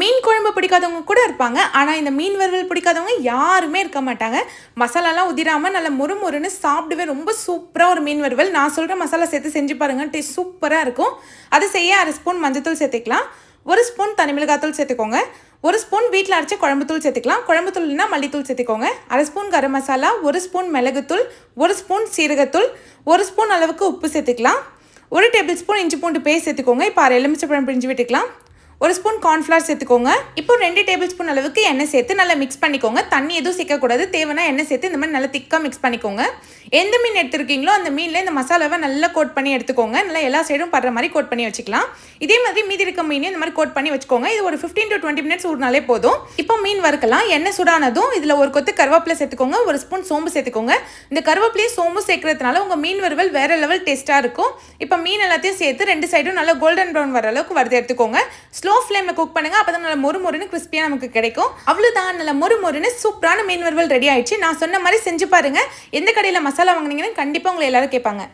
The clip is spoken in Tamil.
மீன் குழம்பு பிடிக்காதவங்க கூட இருப்பாங்க. ஆனால் இந்த மீன் வறுவல் பிடிக்காதவங்க யாருமே இருக்க மாட்டாங்க. மசாலாலாம் உதிராமல் நல்லா முறுமுறுன்னு சாப்பிடவே ரொம்ப சூப்பராக ஒரு மீன் வறுவல். நான் சொல்கிற மசாலா சேர்த்து செஞ்சு பாருங்கள் டேஸ்ட் சூப்பராக இருக்கும். அதை செய்ய அரை ஸ்பூன் மஞ்சத்தூள் சேர்த்துக்கலாம். ஒரு ஸ்பூன் தனி மிளகாத்தூள் சேர்த்துக்கோங்க. ஒரு ஸ்பூன் வீட்டில் அரைச்ச குழம்புத்தூள் சேர்த்துக்கலாம். குழம்புத்தூள்னா மல்லித்தூள் சேர்த்துக்கோங்க. அரை ஸ்பூன் கரம் மசாலா ஒரு ஸ்பூன் மிளகுத்தூள் ஒரு ஸ்பூன் சீரகத்தூள் ஒரு ஸ்பூன் அளவுக்கு உப்பு சேர்த்துக்கலாம். ஒரு டேபிள் ஸ்பூன் இஞ்சி பூண்டு பேஸ்ட் சேர்த்துக்கோங்க. இப்போ அரை எலுமிச்சப்பழம் பிரிஞ்சு விட்டுக்கலாம். ஒரு ஸ்பூன் கார்ன்ஃப்ளவர் சேர்த்துக்கோங்க. இப்போ ரெண்டு டேபிள் ஸ்பூன் அளவுக்கு எண்ணெய் சேர்த்து நல்லா மிக்ஸ் பண்ணிக்கோங்க. தண்ணி எதுவும் சேர்க்கக்கூடாது. தேவைன்னா எண்ணெய் சேர்த்து இந்த மாதிரி நல்லா திக்காக மிக்ஸ் பண்ணிக்கோங்க. எந்த மீன் எடுத்துருக்கீங்களோ அந்த மீனில் இந்த மசாலாவை நல்லா கோட் பண்ணி எடுத்துக்கோங்க. நல்லா எல்லா சைடும் படுற மாதிரி கோட் பண்ணி வச்சுக்கலாம். இதே மாதிரி மீதி இருக்க மீனையும் இந்த மாதிரி கோட் பண்ணி வச்சுக்கோங்க. இது ஒரு ஃபிஃப்டீன் டு டுவெண்ட்டி மினிட்ஸ் ஊறினாலே போதும். இப்போ மீன் வறுக்கலாம். எண்ணெய் சூடானதும் இதில் ஒரு கொத்து கருவேப்பிலை சேர்த்துக்கோங்க. ஒரு ஸ்பூன் சோம்பு சேர்த்துக்கோங்க. இந்த கருவேப்பிலையும் சோம்பு சேர்க்கறதுனால உங்கள் மீன் வறுவல் வேறு லெவல் டேஸ்ட்டாக இருக்கும். இப்போ மீன் எல்லாத்தையும் சேர்த்து ரெண்டு சைடும் நல்லா கோல்டன் ப்ரௌன் வர அளவுக்கு வறுத்து எடுத்துக்கோங்க. ஸ்லோ ஃப்ளேமில் குக் பண்ணுங்க. அப்போ தான் நல்லா மொறு மொறுன்னு கிறிஸ்பியாக நமக்கு கிடைக்கும். அவ்வளோதான் நல்லா மொறு மொறுன்னு சூப்பரான மீன் வறுவல் ரெடி ஆயிடுச்சு. நான் சொன்ன மாதிரி செஞ்சு பாருங்கள் எந்த கடையில் மசாலா வாங்கினீங்கன்னு கண்டிப்பாக உங்களை எல்லோரும் கேட்பாங்க.